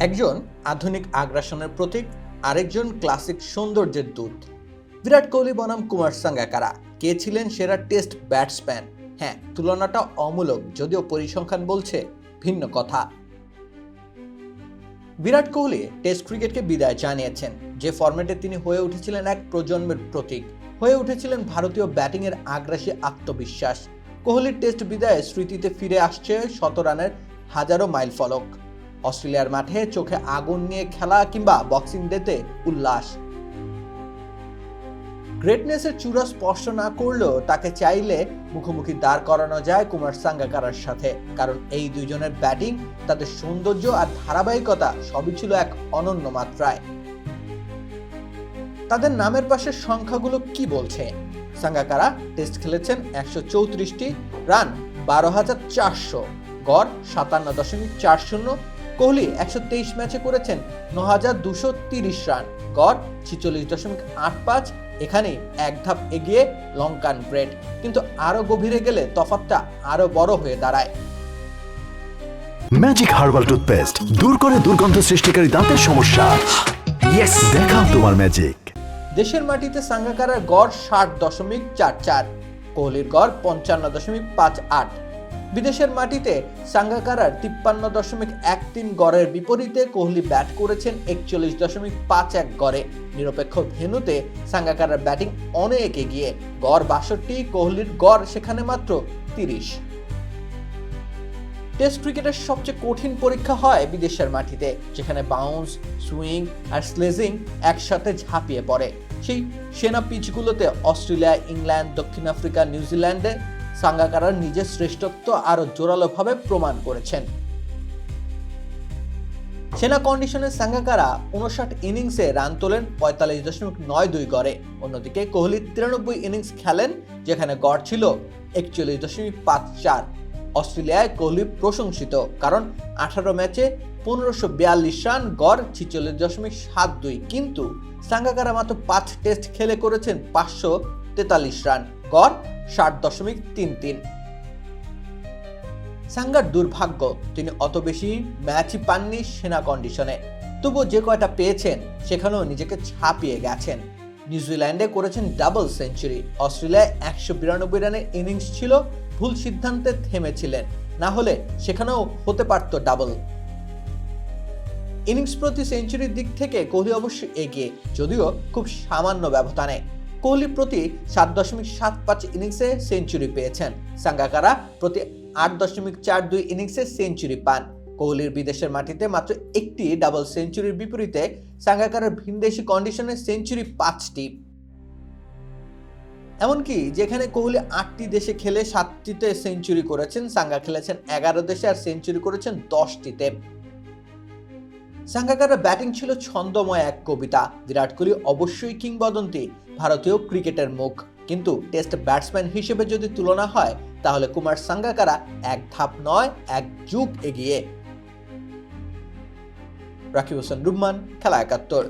একজন আধুনিক আগ্রাসনের প্রতীক, আরেকজন ক্লাসিক সৌন্দর্যের দূত। বিরাট কোহলি, বনাম কুমার সাঙ্গাকারা, কে ছিলেন সেরা টেস্ট ব্যাটসম্যান? হ্যাঁ তুলনাটা অমূলক, যদিও পরিসংখ্যান বলছে ভিন্ন কথা। বিরাট কোহলি টেস্ট ক্রিকেটকে বিদায় জানিয়েছেন। যে ফরম্যাটে তিনি হয়ে উঠেছিলেন এক প্রজন্মের প্রতীক। হয়ে উঠেছিলেন ভারতীয় ব্যাটিংয়ের আগ্রাসী আত্মবিশ্বাস। কোহলির টেস্ট বিদায়ে স্মৃতিতে ফিরে আসছে শত রানের হাজারো মাইল ফলক। অস্ট্রেলিয়ার মাঠে চোখে আগুন নিয়ে খেলা কিংবা বক্সিং ডেতে উল্লাস। গ্রেটনেসের চূড়া স্পর্শ না করলেও তাকে চাইলে মুখোমুখি দাঁড় করানো যায় কুমার সাঙ্গাকারার সাথে। কারণ এই দুজনের ব্যাটিং, তাদের সৌন্দর্য আর ধারাবাহিকতা সবই ছিল এক অনন্য মাত্রায়। তাদের নামের পাশের সংখ্যাগুলো কি বলছে? সাঙ্গাকারা টেস্ট খেলেছেন একশো চৌত্রিশটি, রান বারো হাজার চারশো, গড় সাতান্ন দশমিক চার শূন্য কোহলি একশো তেইশ ম্যাচে করেছেন ন হাজার দুশো তিরিশ রান। গড় ছিচল্লিশ দশমিক আট পাঁচ এখানেই এক ধাপ এগিয়ে লঙ্কান ব্রেড। কিন্তু আরও গভীরে গেলে তফাতটা আরও বড় হয়ে দাঁড়ায়। ম্যাজিক হার্বাল টুথপেস্ট দূর করে দুর্গন্ধ সৃষ্টিকারী দাঁতের সমস্যা। ইয়েস দেখাও তোমার ম্যাজিক। দেশের মাটিতে সাঙ্গাকারার গড় ষাট দশমিক চার চার কোহলির গড় পঞ্চান্ন দশমিক পাঁচ আট। বিদেশের মাটিতে সাঙ্গাকারার তিপ্পান্ন দশমিক এক তিন গড়ের বিপরীতে কোহলি ব্যাট করেছেন একচল্লিশ দশমিক পাঁচ এক গড়ে। নিরপেক্ষ ভেন্যুতে সাঙ্গাকারার ব্যাটিং অনেক এগিয়ে, গড় বাষট্টি, কোহলির গড় সেখানে মাত্র তিরিশ। টেস্ট ক্রিকেটের সবচেয়ে কঠিন পরীক্ষা হয় বিদেশের মাটিতে, যেখানে বাউন্স সুইং আর স্লেজিং একসাথে ঝাঁপিয়ে পড়ে। সেই সেনা পিচগুলোতে অস্ট্রেলিয়া, ইংল্যান্ড, দক্ষিণ আফ্রিকা, নিউজিল্যান্ডে সাঙ্গাকারার নিজের শ্রেষ্ঠত্ব আরও জোরালোভাবে প্রমাণ করেছেন। সেনা কন্ডিশনে সাঙ্গাকারা উনষাট ইনিংসে রান তোলেন পঁয়তাল্লিশ দশমিক নয় দুই গড়ে। অন্যদিকে কোহলি তিরানব্বই ইনিংস খেলেন, যেখানে গড় ছিল একচল্লিশ দশমিক পাঁচ চার। অস্ট্রেলিয়ায় কোহলি প্রশংসিত, কারণ আঠারো ম্যাচে পনেরোশো বিয়াল্লিশ রান, গড় ছিচল্লিশ দশমিক সাত দুই। কিন্তু সাঙ্গাকারা মাত্র পাঁচ টেস্ট খেলে করেছেন পাঁচশো তেতাল্লিশ রান। গড় ষাট দশমিক তিন তিন। সাঙ্গার দুর্ভাগ্য, তিনি অত বেশি ম্যাচই পাননি সেনা কন্ডিশনে। যে কয়টা পেয়েছেন, সেখানেও নিজেকে ছাপিয়ে গেছেন। নিউজিল্যান্ডে করেছেন ডাবল সেঞ্চুরি। অস্ট্রেলিয়ায় একশো বিরানব্বই রানের ইনিংস ছিল, ভুল সিদ্ধান্তে থেমেছিলেন। না হলে সেখানেও হতে পারত ডাবল। ইনিংস প্রতি সেঞ্চুরির দিক থেকে কোহলি অবশ্য এগিয়ে, যদিও খুব সামান্য ব্যবধানে। কোহলি প্রতি সাত দশমিক সাত পাঁচ ইনিংসে সেঞ্চুরি পেয়েছেন। সাঙ্গাকারা প্রতি আট দশমিক চার দুই ইনিংসে সেঞ্চুরি পান। কোহলির বিদেশের মাটিতে মাত্র একটি ডাবল সেঞ্চুরির বিপরীতে সাঙ্গাকারার ভিনদেশি কন্ডিশনে সেঞ্চুরি পাঁচটি। এমনকি যেখানে কোহলি আটটি দেশে খেলে সাতটিতে সেঞ্চুরি করেছেন, সাঙ্গা খেলেছেন এগারো দেশে আর সেঞ্চুরি করেছেন দশটিতে। সাঙ্গাকারের ব্যাটিং ছিল ছন্দময় এক কবিতা। বিরাট কোহলি অবশ্যই কিংবদন্তি। ভারতীয় ক্রিকেটের মুখ। কিন্তু টেস্ট ব্যাটসম্যান হিসেবে যদি তুলনা হয়, তাহলে কুমার সাঙ্গাকারা এক ধাপ নয়, এক যুগ এগিয়ে। রাকিব হোসেন রুম্মান খেলা একাত্তর।